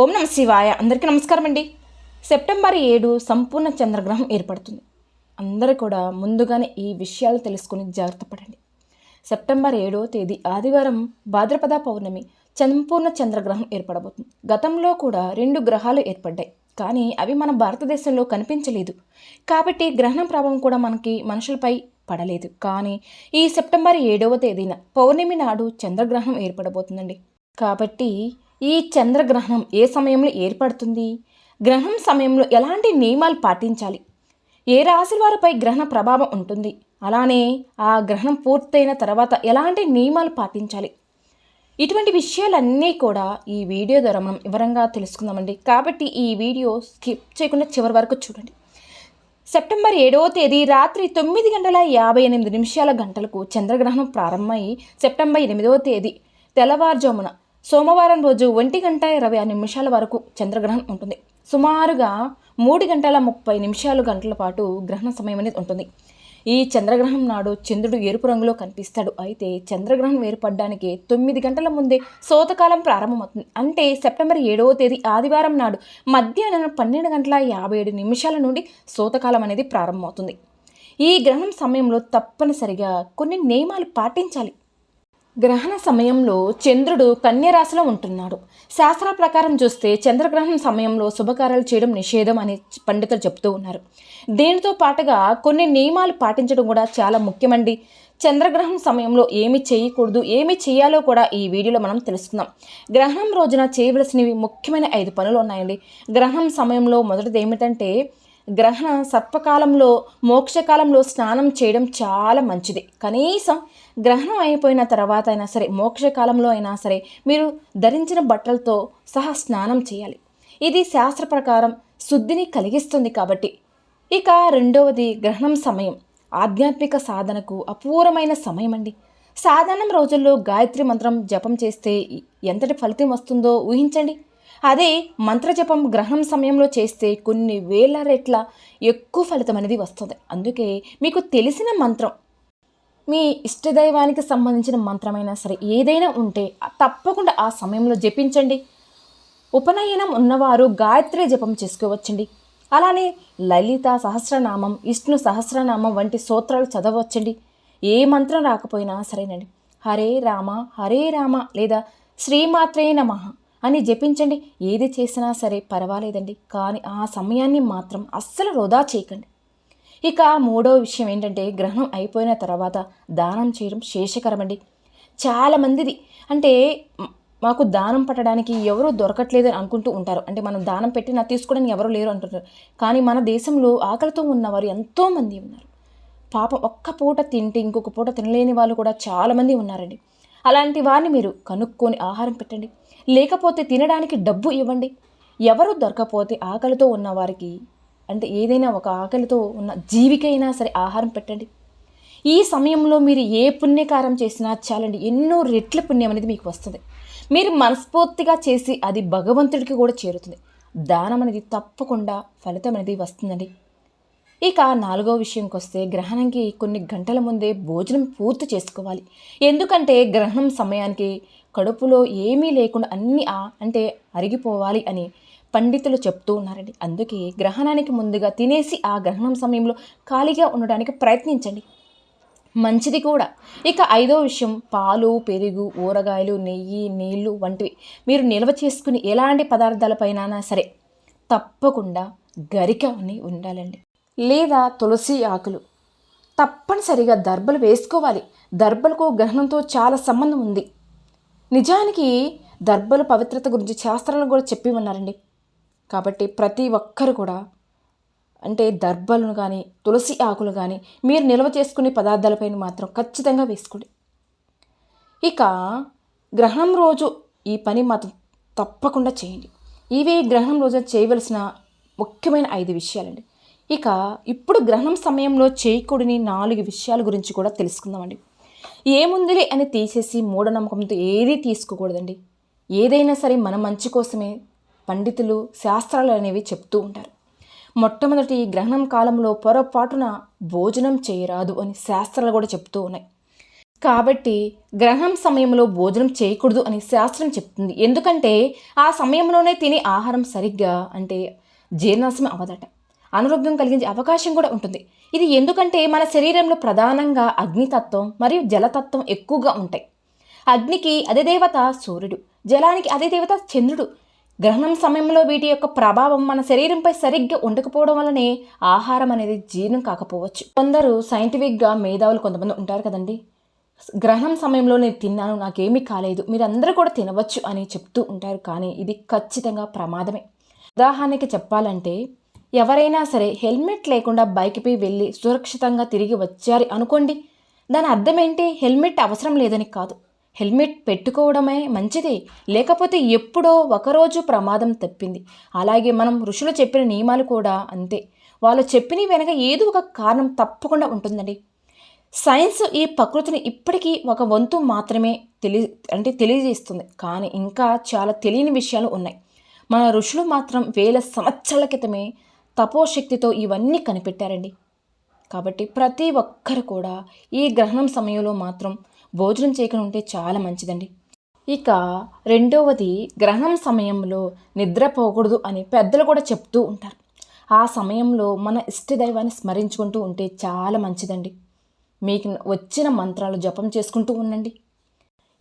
ఓం నమ శివాయ. అందరికీ నమస్కారం అండి. సెప్టెంబర్ ఏడు సంపూర్ణ చంద్రగ్రహం ఏర్పడుతుంది. అందరూ కూడా ముందుగానే ఈ విషయాలు తెలుసుకుని జాగ్రత్త పడండి. సెప్టెంబర్ ఏడవ తేదీ ఆదివారం భాద్రపద పౌర్ణమి సంపూర్ణ చంద్రగ్రహం ఏర్పడబోతుంది. గతంలో కూడా రెండు గ్రహాలు ఏర్పడ్డాయి. కానీ అవి మన భారతదేశంలో కనిపించలేదు. కాబట్టి గ్రహణం ప్రభావం కూడా మనకి మనుషులపై పడలేదు. కానీ ఈ సెప్టెంబర్ ఏడవ తేదీన పౌర్ణమి నాడు చంద్రగ్రహణం ఏర్పడబోతుందండి. కాబట్టి ఈ చంద్రగ్రహణం ఏ సమయంలో ఏర్పడుతుంది? గ్రహణం సమయంలో ఎలాంటి నియమాలు పాటించాలి? ఏ రాశుల వారిపై గ్రహణ ప్రభావం ఉంటుంది? అలానే ఆ గ్రహణం పూర్తయిన తర్వాత ఎలాంటి నియమాలు పాటించాలి? ఇటువంటి విషయాలన్నీ కూడా ఈ వీడియో ద్వారా మనం వివరంగా తెలుసుకుందామండి. కాబట్టి ఈ వీడియో స్కిప్ చేయకుండా చివరి వరకు చూడండి. సెప్టెంబర్ ఏడవ తేదీ రాత్రి తొమ్మిది గంటల యాభై ఎనిమిది నిమిషాల గంటలకు చంద్రగ్రహణం ప్రారంభమై సెప్టెంబర్ ఎనిమిదవ తేదీ తెల్లవారుజామున సోమవారం రోజు ఒంటి గంట ఇరవై ఆరు నిమిషాల వరకు చంద్రగ్రహణం ఉంటుంది. సుమారుగా మూడు గంటల ముప్పై నిమిషాలు గంటల పాటు గ్రహణ సమయం అనేది ఉంటుంది. ఈ చంద్రగ్రహణం నాడు చంద్రుడు ఎరుపు రంగులో కనిపిస్తాడు. అయితే చంద్రగ్రహణం ఏర్పడడానికి తొమ్మిది గంటల ముందే సోతకాలం ప్రారంభమవుతుంది. అంటే సెప్టెంబర్ ఏడవ తేదీ ఆదివారం నాడు మధ్యాహ్నం పన్నెండు గంటల యాభై ఏడు నిమిషాల నుండి సోతకాలం అనేది ప్రారంభమవుతుంది. ఈ గ్రహణం సమయంలో తప్పనిసరిగా కొన్ని నియమాలు పాటించాలి. గ్రహణ సమయంలో చంద్రుడు కన్యరాశిలో ఉంటున్నాడు. శాస్త్ర ప్రకారం చూస్తే చంద్రగ్రహణం సమయంలో శుభకార్యాలు చేయడం నిషేధం అని పండితులు చెప్తూ ఉన్నారు. దీనితో పాటుగా కొన్ని నియమాలు పాటించడం కూడా చాలా ముఖ్యమండి. చంద్రగ్రహణం సమయంలో ఏమి చేయకూడదు ఏమి చేయాలో కూడా ఈ వీడియోలో మనం తెలుసుకుందాం. గ్రహణం రోజున చేయవలసినవి ముఖ్యమైన ఐదు పనులు ఉన్నాయండి. గ్రహణం సమయంలో మొదటిది ఏమిటంటే గ్రహణ సర్పకాలంలో మోక్షకాలంలో స్నానం చేయడం చాలా మంచిది. కనీసం గ్రహణం అయిపోయిన తర్వాత అయినా సరే మోక్షకాలంలో అయినా సరే మీరు ధరించిన బట్టలతో సహా స్నానం చేయాలి. ఇది శాస్త్ర ప్రకారం శుద్ధిని కలిగిస్తుంది కాబట్టి. ఇక రెండవది గ్రహణం సమయం. ఆధ్యాత్మిక సాధనకు అపూర్వమైన సమయం అండి సాధారణ రోజుల్లో గాయత్రి మంత్రం జపం చేస్తే ఎంతటి ఫలితం వస్తుందో ఊహించండి. అదే మంత్రజపం గ్రహణం సమయంలో చేస్తే కొన్ని వేల రెట్ల ఎక్కువ ఫలితం అనేది వస్తుంది. అందుకే మీకు తెలిసిన మంత్రం మీ ఇష్టదైవానికి సంబంధించిన మంత్రమైనా సరే ఏదైనా ఉంటే తప్పకుండా ఆ సమయంలో జపించండి. ఉపనయనం ఉన్నవారు గాయత్రి జపం చేసుకోవచ్చండి. అలానే లలిత సహస్రనామం విష్ణు సహస్రనామం వంటి సూత్రాలు చదవచ్చండి. ఏ మంత్రం రాకపోయినా సరేనండి. హరే రామ హరే రామ లేదా శ్రీమాత్రే నమ అని జపించండి. ఏది చేసినా సరే పర్వాలేదండి. కానీ ఆ సమయాన్ని మాత్రం అస్సలు వృధా చేయకండి. ఇక మూడో విషయం ఏంటంటే గ్రహణం అయిపోయిన తర్వాత దానం చేయడం శేషకరమండి. చాలామందిది అంటే మాకు దానం పట్టడానికి ఎవరు దొరకట్లేదు అని అనుకుంటూ ఉంటారు. అంటే మనం దానం పెట్టినా తీసుకోవడానికి ఎవరు లేరు అంటుంటారు. కానీ మన దేశంలో ఆకలితో ఉన్నవారు ఎంతోమంది ఉన్నారు. పాపం ఒక్క పూట తింటే ఇంకొక పూట తినలేని వాళ్ళు కూడా చాలామంది ఉన్నారండి. అలాంటి వారిని మీరు కనుక్కొని ఆహారం పెట్టండి. లేకపోతే తినడానికి డబ్బు ఇవ్వండి. ఎవరు దొరకపోతే ఆకలితో ఉన్నవారికి అంటే ఏదైనా ఒక ఆకలితో ఉన్న జీవికైనా సరే ఆహారం పెట్టండి. ఈ సమయంలో మీరు ఏ పుణ్యకారం చేసినా చాలండి ఎన్నో రెట్ల పుణ్యం అనేది మీకు వస్తుంది. మీరు మనస్ఫూర్తిగా చేసి అది భగవంతుడికి కూడా చేరుతుంది. దానం అనేది తప్పకుండా ఫలితం అనేది వస్తుందండి. ఇక నాలుగో విషయంకి వస్తే గ్రహణంకి కొన్ని గంటల ముందే భోజనం పూర్తి చేసుకోవాలి. ఎందుకంటే గ్రహణం సమయానికి కడుపులో ఏమీ లేకుండా అన్నీ అంటే అరిగిపోవాలి అని పండితులు చెప్తూ ఉన్నారండి. అందుకే గ్రహణానికి ముందుగా తినేసి ఆ గ్రహణం సమయంలో ఖాళీగా ఉండడానికి ప్రయత్నించండి. మంచిది కూడా. ఇక ఐదో విషయం పాలు పెరుగు ఊరగాయలు నెయ్యి నీళ్ళు వంటివి మీరు నిల్వ చేసుకుని ఎలాంటి పదార్థాలపైనా సరే తప్పకుండా గరిక అని ఉండాలండి. లేదా తులసి ఆకులు. తప్పనిసరిగా దర్బలు వేసుకోవాలి. దర్బలకు గ్రహణంతో చాలా సంబంధం ఉంది. నిజానికి దర్బల పవిత్రత గురించి శాస్త్రాలను కూడా చెప్పి ఉన్నారండి. కాబట్టి ప్రతి ఒక్కరు కూడా అంటే దర్బలను కానీ తులసి ఆకులు కానీ మీరు నిల్వ చేసుకునే పదార్థాలపైన మాత్రం ఖచ్చితంగా వేసుకోండి. ఇక గ్రహణం రోజు ఈ పని మాత్రం తప్పకుండా చేయండి. ఇవి గ్రహణం రోజు చేయవలసిన ముఖ్యమైన ఐదు విషయాలండి. ఇక ఇప్పుడు గ్రహణం సమయంలో చేయకూడని నాలుగు విషయాల గురించి కూడా తెలుసుకుందామండి. ఏముందిలే అని తీసేసి మూఢనమ్మకంతో ఏదీ తీసుకోకూడదండి. ఏదైనా సరే మన మంచి కోసమే పండితులు శాస్త్రాలు అనేవి చెప్తూ ఉంటారు. మొట్టమొదటి గ్రహణం కాలంలో పొరపాటున భోజనం చేయరాదు అని శాస్త్రాలు కూడా చెప్తూ ఉన్నాయి. కాబట్టి గ్రహణం సమయంలో భోజనం చేయకూడదు అని శాస్త్రం చెప్తుంది. ఎందుకంటే ఆ సమయంలోనే తినే ఆహారం సరిగ్గా అంటే జీర్ణాశయం అవదట అనారోగ్యం కలిగించే అవకాశం కూడా ఉంటుంది. ఇది ఎందుకంటే మన శరీరంలో ప్రధానంగా అగ్నితత్వం మరియు జలతత్వం ఎక్కువగా ఉంటాయి. అగ్నికి అదే దేవత సూర్యుడు జలానికి అదే దేవత చంద్రుడు గ్రహణం సమయంలో వీటి యొక్క ప్రభావం మన శరీరంపై సరిగ్గా ఉండకపోవడం వల్లనే ఆహారం అనేది జీర్ణం కాకపోవచ్చు. కొందరు సైంటిఫిక్గా మేధావులు కొంతమంది ఉంటారు కదండి. గ్రహణం సమయంలో నేను తిన్నాను నాకేమీ కాలేదు మీరందరూ కూడా తినవచ్చు అని చెప్తూ ఉంటారు. కానీ ఇది ఖచ్చితంగా ప్రమాదమే. ఉదాహరణకి చెప్పాలంటే ఎవరైనా సరే హెల్మెట్ లేకుండా బైక్పై వెళ్ళి సురక్షితంగా తిరిగి వచ్చారు అనుకోండి. దాని అర్థం ఏంటి? హెల్మెట్ అవసరం లేదని కాదు. హెల్మెట్ పెట్టుకోవడమే మంచిది. లేకపోతే ఎప్పుడో ఒకరోజు ప్రమాదం తప్పింది. అలాగే మనం ఋషులు చెప్పిన నియమాలు కూడా అంతే. వాళ్ళు చెప్పిన వెనక ఏదో ఒక కారణం తప్పకుండా ఉంటుందండి. సైన్స్ ఈ ప్రకృతిని ఇప్పటికీ ఒక వంతు మాత్రమే తెలి అంటే తెలియజేస్తుంది. కానీ ఇంకా చాలా తెలియని విషయాలు ఉన్నాయి. మన ఋషులు మాత్రం వేల సంవత్సరాల క్రితమే తపోశక్తితో ఇవన్నీ కనిపెట్టారండి. కాబట్టి ప్రతి ఒక్కరు కూడా ఈ గ్రహణం సమయంలో మాత్రం భోజనం చేయకుండా ఉంటే చాలా మంచిదండి. ఇక రెండవది గ్రహణం సమయంలో నిద్రపోకూడదు అని పెద్దలు కూడా చెప్తూ ఉంటారు. ఆ సమయంలో మన ఇష్టదైవాన్ని స్మరించుకుంటూ ఉంటే చాలా మంచిదండి. మీకు వచ్చిన మంత్రాలు జపం చేసుకుంటూ ఉండండి.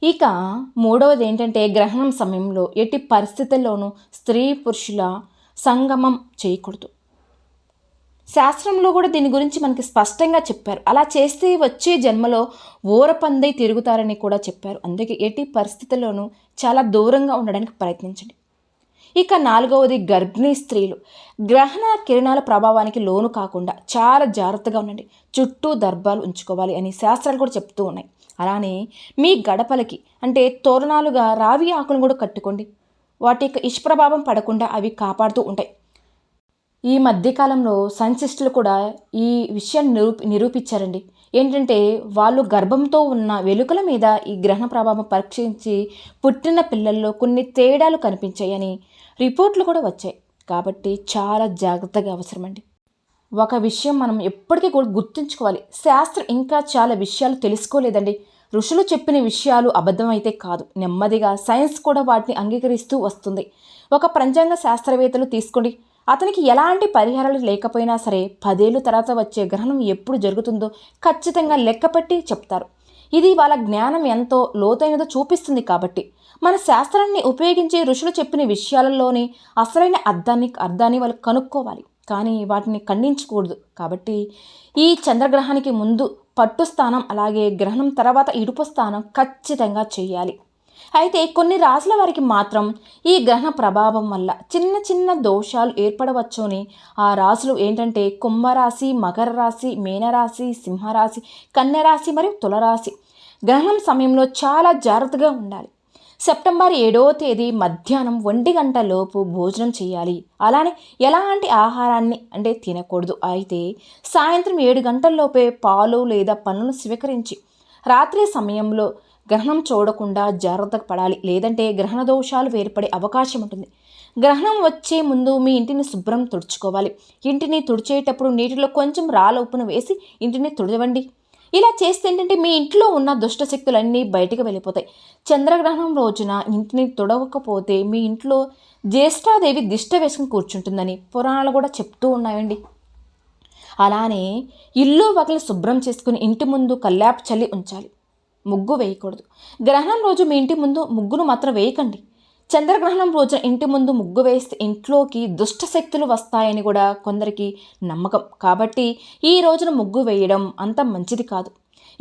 ఇక మూడవది ఏంటంటే గ్రహణం సమయంలో ఎట్టి పరిస్థితుల్లోనూ స్త్రీ పురుషుల సంగమం చేయకూడదు. శాస్త్రంలో కూడా దీని గురించి మనకి స్పష్టంగా చెప్పారు. అలా చేస్తే వచ్చే జన్మలో ఊరపందై తిరుగుతారని కూడా చెప్పారు. అందుకే ఎట్టి పరిస్థితుల్లోనూ చాలా దూరంగా ఉండడానికి ప్రయత్నించండి. ఇక నాలుగవది గర్భిణీ స్త్రీలు. గ్రహణ కిరణాల ప్రభావానికి లోను కాకుండా చాలా జాగ్రత్తగా ఉండండి. చుట్టూ దర్భాలు ఉంచుకోవాలి అని శాస్త్రాలు కూడా చెప్తూ ఉన్నాయి. అలానే మీ గడపలకి అంటే తోరణాలుగా రావి ఆకులను కూడా కట్టుకోండి. వాటి యొక్క ఇష్ప్రభావం పడకుండా అవి కాపాడుతూ ఉంటాయి. ఈ మధ్యకాలంలో సైంటిస్టులు కూడా ఈ విషయాన్ని నిరూపి నిరూపించారండి. ఏంటంటే వాళ్ళు గర్భంతో ఉన్న వెలుకల మీద ఈ గ్రహణ ప్రభావం పరీక్షించి పుట్టిన పిల్లల్లో కొన్ని తేడాలు కనిపించాయని రిపోర్ట్లు కూడా వచ్చాయి. కాబట్టి చాలా జాగ్రత్తగా అవసరమండి. ఒక విషయం మనం ఎప్పటికీ కూడా గుర్తుంచుకోవాలి. శాస్త్రం ఇంకా చాలా విషయాలు తెలుసుకోలేదండి. ఋషులు చెప్పిన విషయాలు అబద్ధమైతే కాదు. నెమ్మదిగా సైన్స్ కూడా వాటిని అంగీకరిస్తూ వస్తుంది. ఒక పంచాంగ శాస్త్రవేత్తలు తీసుకోండి. అతనికి ఎలాంటి పరిహారాలు లేకపోయినా సరే పదేళ్ళు తర్వాత వచ్చే గ్రహణం ఎప్పుడు జరుగుతుందో ఖచ్చితంగా లెక్కపెట్టి చెప్తారు. ఇది వాళ్ళ జ్ఞానం ఎంతో లోతైనదో చూపిస్తుంది కాబట్టి. మన శాస్త్రాన్ని ఉపయోగించి ఋషులు చెప్పిన విషయాలలోని అసలైన అర్థాన్ని అర్థాన్ని వాళ్ళు కనుక్కోవాలి. కానీ వాటిని ఖండించకూడదు కాబట్టి ఈ చంద్రగ్రహానికి ముందు పట్టు స్థానం అలాగే గ్రహణం తర్వాత ఇడుపు స్థానం ఖచ్చితంగా చేయాలి. అయితే కొన్ని రాశుల వారికి మాత్రం ఈ గ్రహణ ప్రభావం వల్ల చిన్న చిన్న దోషాలు ఏర్పడవచ్చని ఆ రాశులు ఏంటంటే కుంభరాశి మకర రాశి మీనరాశి సింహరాశి కన్యరాశి మరియు తులరాశి. గ్రహణం సమయంలో చాలా జాగ్రత్తగా ఉండాలి. సెప్టెంబర్ ఏడవ తేదీ మధ్యాహ్నం ఒంటి గంట లోపు భోజనం చేయాలి. అలానే ఎలాంటి ఆహారాన్ని అంటే తినకూడదు. అయితే సాయంత్రం ఏడు గంటల్లోపే పాలు లేదా పనులను స్వీకరించి రాత్రి సమయంలో గ్రహణం చూడకుండా జాగ్రత్త పడాలి. లేదంటే గ్రహణ దోషాలు ఏర్పడే అవకాశం ఉంటుంది. గ్రహణం వచ్చే ముందు మీ ఇంటిని శుభ్రం తుడుచుకోవాలి. ఇంటిని తుడిచేటప్పుడు నీటిలో కొంచెం రాళ్ళ ఉప్పును వేసి ఇంటిని తుడవండి. ఇలా చేస్తే ఏంటంటే మీ ఇంట్లో ఉన్న దుష్ట శక్తులన్నీ బయటకు వెళ్ళిపోతాయి. చంద్రగ్రహణం రోజున ఇంటిని తుడవకపోతే మీ ఇంట్లో జ్యేష్ఠాదేవి దిష్ట వేసుకుని కూర్చుంటుందని పురాణాలు కూడా చెప్తూ ఉన్నాయండి. అలానే ఇల్లు వగలు శుభ్రం చేసుకుని ఇంటి ముందు కల్లాపు చల్లి ఉంచాలి. ముగ్గు వేయకూడదు. గ్రహణం రోజు మీ ఇంటి ముందు ముగ్గును మాత్రం వేయకండి. చంద్రగ్రహణం రోజున ఇంటి ముందు ముగ్గు వేస్తే ఇంట్లోకి దుష్ట శక్తులు వస్తాయని కూడా కొందరికి నమ్మకం. కాబట్టి ఈ రోజున ముగ్గు వేయడం అంత మంచిది కాదు.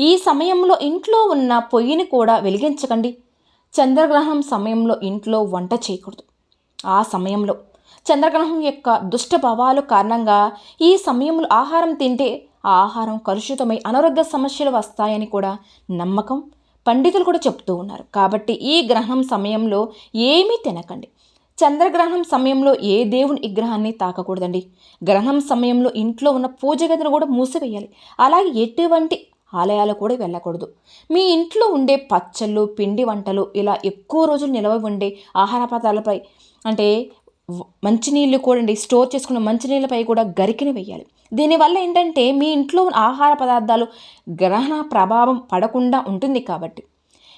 ఈ సమయంలో ఇంట్లో ఉన్న పొయ్యిని కూడా వెలిగించకండి. చంద్రగ్రహణం సమయంలో ఇంట్లో వంట చేయకూడదు. ఆ సమయంలో చంద్రగ్రహణం యొక్క దుష్ట భావాలు కారణంగా ఈ సమయంలో ఆహారం తింటే ఆ ఆహారం కలుషితమై అనారోగ్య సమస్యలు వస్తాయని కూడా నమ్మకం పండితులు కూడా చెప్తూ ఉన్నారు. కాబట్టి ఈ గ్రహణం సమయంలో ఏమీ తినకండి. చంద్రగ్రహణం సమయంలో ఏ దేవుని విగ్రహాన్ని తాకకూడదండి. గ్రహణం సమయంలో ఇంట్లో ఉన్న పూజ గదిని కూడా మూసివేయాలి. అలాగే ఎటువంటి ఆలయాలు కూడా వెళ్ళకూడదు. మీ ఇంట్లో ఉండే పచ్చళ్ళు పిండి వంటలు ఇలా ఎక్కువ రోజులు నిలవ ఉండే ఆహార పదార్థాలపై అంటే మంచినీళ్ళు కూడా అండి స్టోర్ చేసుకున్న మంచినీళ్ళపై కూడా గరికిని వేయాలి. దీనివల్ల ఏంటంటే మీ ఇంట్లో ఉన్న ఆహార పదార్థాలు గ్రహణ ప్రభావం పడకుండా ఉంటుంది కాబట్టి.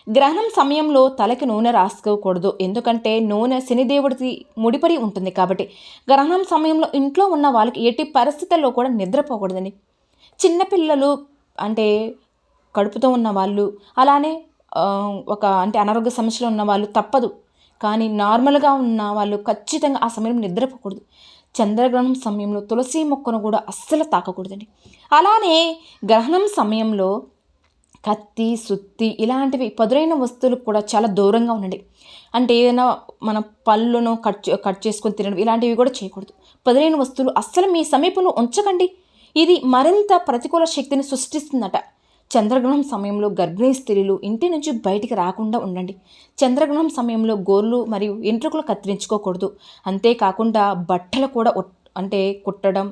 గ్రహణం సమయంలో తలకి నూనె రాసుకోకూడదు. ఎందుకంటే నూనె శనిదేవుడికి ముడిపడి ఉంటుంది కాబట్టి. గ్రహణం సమయంలో ఇంట్లో ఉన్న వాళ్ళకి ఎట్టి పరిస్థితుల్లో కూడా నిద్రపోకూడదని. చిన్నపిల్లలు అంటే కడుపుతో ఉన్న వాళ్ళు అలానే ఒక అంటే అనారోగ్య సమస్యలు ఉన్న వాళ్ళు తప్పదు. కానీ నార్మల్గా ఉన్న వాళ్ళు ఖచ్చితంగా ఆ సమయం నిద్రపోకూడదు. చంద్రగ్రహణం సమయంలో తులసి మొక్కను కూడా అస్సలు తాకకూడదండి. అలానే గ్రహణం సమయంలో కత్తి సుత్తి ఇలాంటివి పదునైన వస్తువులు కూడా చాలా దూరంగా ఉండండి. అంటే ఏదైనా మన పళ్ళును కట్ కట్ చేసుకొని తినడం ఇలాంటివి కూడా చేయకూడదు. పదునైన వస్తువులు అస్సలు మీ సమీపంలో ఉంచకండి. ఇది మరింత ప్రతికూల శక్తిని సృష్టిస్తుందట. చంద్రగ్రహణం సమయంలో గర్భిణీ స్త్రీలు ఇంటి నుంచి బయటికి రాకుండా ఉండండి. చంద్రగ్రహణం సమయంలో గోర్లు మరియు ఎంట్రుకలు కత్తిరించుకోకూడదు. అంతేకాకుండా బట్టలు కూడా అంటే కుట్టడం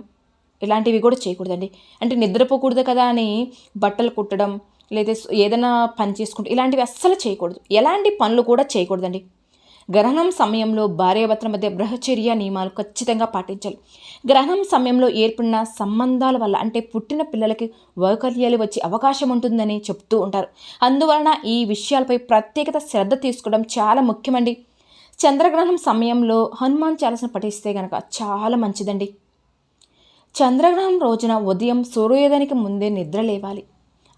ఇలాంటివి కూడా చేయకూడదండి. అంటే నిద్రపోకూడదు కదా అని బట్టలు కుట్టడం లేదా ఏదైనా పని చేసుకుంటూ ఇలాంటివి అస్సలు చేయకూడదు. ఎలాంటి పనులు కూడా చేయకూడదండి. గ్రహణం సమయంలో భార్యాభర్తల మధ్య బ్రహచర్య నియమాలు ఖచ్చితంగా పాటించాలి. గ్రహణం సమయంలో ఏర్పడిన సంబంధాల వల్ల అంటే పుట్టిన పిల్లలకి వైకల్యాలు వచ్చే అవకాశం ఉంటుందని చెప్తూ ఉంటారు. అందువలన ఈ విషయాలపై ప్రత్యేకత శ్రద్ధ తీసుకోవడం చాలా ముఖ్యమండి. చంద్రగ్రహణం సమయంలో హనుమాన్ చాలీసను పఠిస్తే గనక చాలా మంచిదండి. చంద్రగ్రహణం రోజున ఉదయం సూర్యోదయానికి ముందే నిద్ర లేవాలి.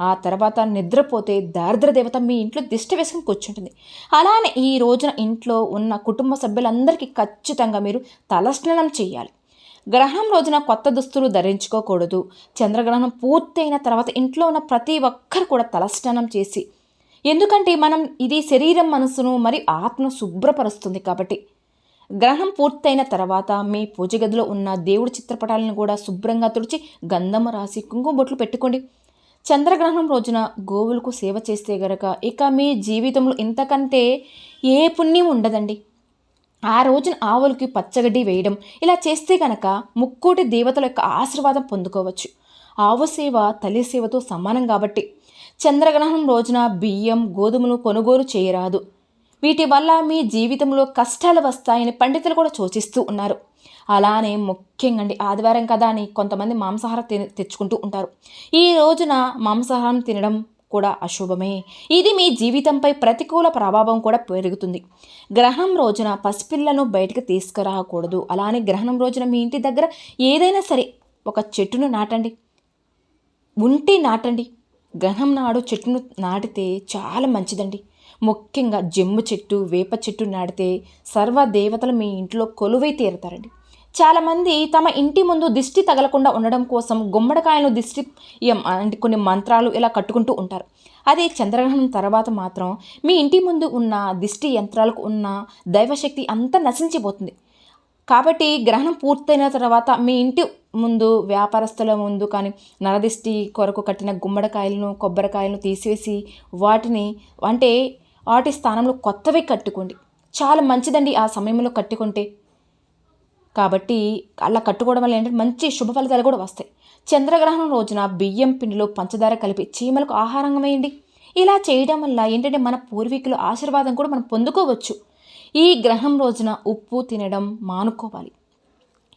ఆ తర్వాత నిద్రపోతే దారిద్ర దేవత మీ ఇంట్లో దిష్టి వేసుకుని కూర్చుంటుంది. అలానే ఈ రోజున ఇంట్లో ఉన్న కుటుంబ సభ్యులందరికీ ఖచ్చితంగా మీరు తలస్నానం చేయాలి. గ్రహణం రోజున కొత్త దుస్తులు ధరించుకోకూడదు. చంద్రగ్రహణం పూర్తయిన తర్వాత ఇంట్లో ఉన్న ప్రతి ఒక్కరు కూడా తలస్నానం చేసి ఎందుకంటే మనం ఇది శరీరం మనసును మరి ఆత్మను శుభ్రపరుస్తుంది కాబట్టి. గ్రహణం పూర్తయిన తర్వాత మీ పూజ గదిలో ఉన్న దేవుడి చిత్రపటాలను కూడా శుభ్రంగా తుడిచి గంధము రాసి కుంకుమ బొట్లు పెట్టుకోండి. చంద్రగ్రహణం రోజున గోవులకు సేవ చేస్తే గనక ఇక మీ జీవితంలో ఇంతకంటే ఏ పుణ్యం ఉండదండి. ఆ రోజున ఆవులకి పచ్చగడ్డి వేయడం ఇలా చేస్తే గనక ముక్కోటి దేవతల యొక్క ఆశీర్వాదం పొందుకోవచ్చు. ఆవు సేవ తల్లి సేవతో సమానం కాబట్టి చంద్రగ్రహణం రోజున బియ్యం గోధుమలు కొనుగోలు చేయరాదు. వీటి వల్ల మీ జీవితంలో కష్టాలు వస్తాయని పండితులు కూడా సూచిస్తూ ఉన్నారు. అలానే ముఖ్యంగా అండి ఆదివారం కదా అని కొంతమంది మాంసాహారం తిని తెచ్చుకుంటూ ఉంటారు. ఈ రోజున మాంసాహారం తినడం కూడా అశుభమే. ఇది మీ జీవితంపై ప్రతికూల ప్రభావం కూడా పెరుగుతుంది. గ్రహణం రోజున పసిపిల్లను బయటకు తీసుకురాకూడదు. అలానే గ్రహణం రోజున మీ ఇంటి దగ్గర ఏదైనా సరే ఒక చెట్టును నాటండి. ఉంటే నాటండి. గ్రహణం నాడు చెట్టును నాటితే చాలా మంచిదండి. ముఖ్యంగా జమ్ము చెట్టు వేప చెట్టు నాటితే సర్వ దేవతలు మీ ఇంట్లో కొలువై తీరుతారండి. చాలామంది తమ ఇంటి ముందు దిష్టి తగలకుండా ఉండడం కోసం గుమ్మడికాయలు దిష్టి అంటే కొన్ని మంత్రాలు ఇలా కట్టుకుంటూ ఉంటారు. అదే చంద్రగ్రహణం తర్వాత మాత్రం మీ ఇంటి ముందు ఉన్న దిష్టి యంత్రాలకు ఉన్న దైవశక్తి అంతా నశించిపోతుంది. కాబట్టి గ్రహణం పూర్తయిన తర్వాత మీ ఇంటి ముందు వ్యాపారస్తుల ముందు కానీ నరదిష్టి కొరకు కట్టిన గుమ్మడికాయలను కొబ్బరికాయలను తీసివేసి వాటిని అంటే వాటి స్థానంలో కొత్తవి కట్టుకోండి. చాలా మంచిదండి ఆ సమయంలో కట్టుకుంటే. కాబట్టి అలా కట్టుకోవడం వల్ల ఏంటంటే మంచి శుభ ఫలితాలు కూడా వస్తాయి. చంద్రగ్రహణం రోజున బియ్యం పిండిలో పంచదార కలిపి చీమలకు ఆహారంగా వేయండి. ఇలా చేయడం వల్ల ఏంటంటే మన పూర్వీకుల ఆశీర్వాదం కూడా మనం పొందుకోవచ్చు. ఈ గ్రహం రోజున ఉప్పు తినడం మానుకోవాలి.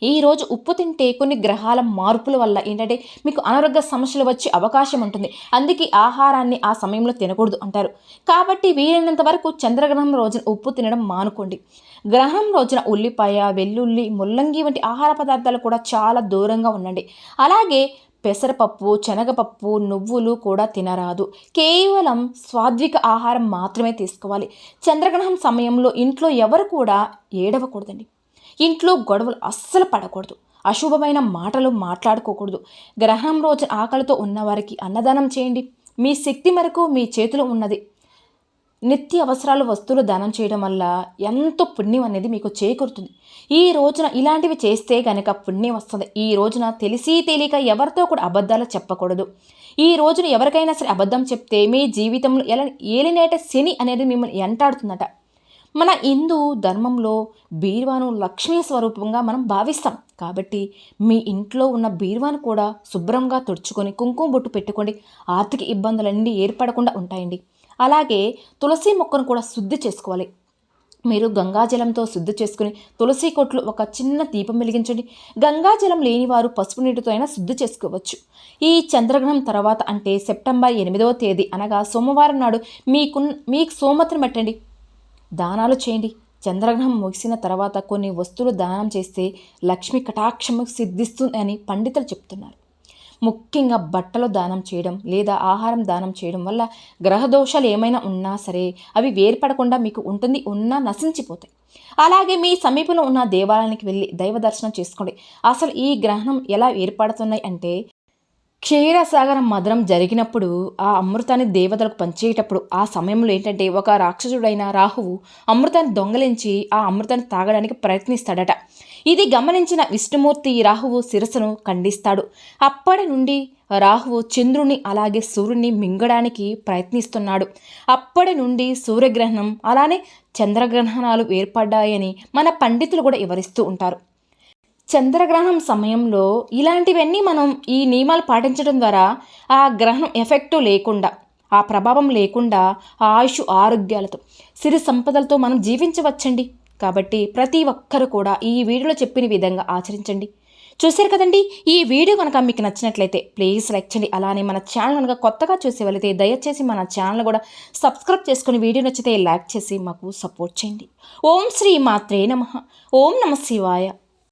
ఈరోజు ఉప్పు తింటే కొన్ని గ్రహాల మార్పుల వల్ల ఏంటంటే మీకు అనారోగ్య సమస్యలు వచ్చే అవకాశం ఉంటుంది. అందుకే ఆహారాన్ని ఆ సమయంలో తినకూడదు అంటారు. కాబట్టి వీలైనంత వరకు చంద్రగ్రహం రోజున ఉప్పు తినడం మానుకోండి. గ్రహణం రోజున ఉల్లిపాయ వెల్లుల్లి ముల్లంగి వంటి ఆహార పదార్థాలు కూడా చాలా దూరంగా ఉండండి. అలాగే పెసరపప్పు శనగపప్పు నువ్వులు కూడా తినరాదు. కేవలం స్వాద్విక ఆహారం మాత్రమే తీసుకోవాలి. చంద్రగ్రహణం సమయంలో ఇంట్లో ఎవరు కూడా ఏడవకూడదండి. ఇంట్లో గొడవలు అస్సలు పడకూడదు. అశుభమైన మాటలు మాట్లాడుకోకూడదు. గ్రహణం రోజు ఆకలితో ఉన్నవారికి అన్నదానం చేయండి. మీ శక్తి మేరకు మీ చేతిలో ఉన్నది. నిత్య అవసరాలు వస్తువులు దానం చేయడం వల్ల ఎంతో పుణ్యం అనేది మీకు చేకూరుతుంది. ఈ రోజున ఇలాంటివి చేస్తే గనక పుణ్యం వస్తుంది. ఈ రోజున తెలిసి తెలియక ఎవరితో కూడా అబద్ధాలు చెప్పకూడదు. ఈ రోజున ఎవరికైనా సరే అబద్ధం చెప్తే మీ జీవితంలో ఎలా ఏలినేట శని అనేది మిమ్మల్ని ఎంటాడుతుందట. మన హిందూ ధర్మంలో బీరువాను లక్ష్మీ స్వరూపంగా మనం భావిస్తాం. కాబట్టి మీ ఇంట్లో ఉన్న బీరువాను కూడా శుభ్రంగా తుడుచుకొని కుంకుమ బొట్టు పెట్టుకోండి ఆర్థిక ఇబ్బందులన్నీ ఏర్పడకుండా ఉంటాయండి. అలాగే తులసి మొక్కను కూడా శుద్ధి చేసుకోవాలి. మీరు గంగాజలంతో శుద్ధి చేసుకుని తులసి కొట్లు ఒక చిన్న దీపం వెలిగించండి. గంగాజలం లేని వారు పసుపు నీటితో అయినా శుద్ధి చేసుకోవచ్చు. ఈ చంద్రగ్రహణం తర్వాత అంటే సెప్టెంబర్ ఎనిమిదవ తేదీ అనగా సోమవారం నాడు మీకు మీకు సోమతిని పెట్టండి దానాలు చేయండి. చంద్రగ్రహం ముగిసిన తర్వాత కొన్ని వస్తువులు దానం చేస్తే లక్ష్మి కటాక్షము సిద్ధిస్తుంది అని పండితులు చెప్తున్నారు. ముఖ్యంగా బట్టలు దానం చేయడం లేదా ఆహారం దానం చేయడం వల్ల గ్రహదోషాలు ఏమైనా ఉన్నా సరే అవి వేర్పడకుండా మీకు ఉంటుంది ఉన్నా నశించిపోతాయి. అలాగే మీ సమీపంలో ఉన్న దేవాలయానికి వెళ్ళి దైవ దర్శనం చేసుకోండి. అసలు ఈ గ్రహణం ఎలా ఏర్పడుతున్నాయి అంటే క్షీరసాగరం మదనం జరిగినప్పుడు ఆ అమృతాన్ని దేవతలకు పంచేటప్పుడు ఆ సమయంలో ఏంటంటే ఒక రాక్షసుడైన రాహువు అమృతాన్ని దొంగలించి ఆ అమృతాన్ని తాగడానికి ప్రయత్నిస్తాడట. ఇది గమనించిన విష్ణుమూర్తి రాహువు శిరస్సును ఖండిస్తాడు. అప్పటి నుండి రాహువు చంద్రుని అలాగే సూర్యుని మింగడానికి ప్రయత్నిస్తున్నాడు. అప్పటి నుండి సూర్యగ్రహణం అలానే చంద్రగ్రహణాలు ఏర్పడ్డాయని మన పండితులు కూడా వివరిస్తూ ఉంటారు. చంద్రగ్రహణం సమయంలో ఇలాంటివన్నీ మనం ఈ నియమాలు పాటించడం ద్వారా ఆ గ్రహణం ఎఫెక్టు లేకుండా ఆ ప్రభావం లేకుండా ఆ ఆయుష్ ఆరోగ్యాలతో సిరి సంపదలతో మనం జీవించవచ్చండి. కాబట్టి ప్రతి ఒక్కరు కూడా ఈ వీడియోలో చెప్పిన విధంగా ఆచరించండి. చూశారు కదండి? ఈ వీడియో కనుక మీకు నచ్చినట్లయితే ప్లీజ్ లైక్ చేయండి. అలానే మన ఛానల్ కనుక కొత్తగా చూసేవాళ్ళైతే దయచేసి మన ఛానల్ కూడా సబ్స్క్రైబ్ చేసుకుని వీడియో నచ్చితే లైక్ చేసి మాకు సపోర్ట్ చేయండి. ఓం శ్రీ మాత్రే నమ. ఓం నమ శివాయ.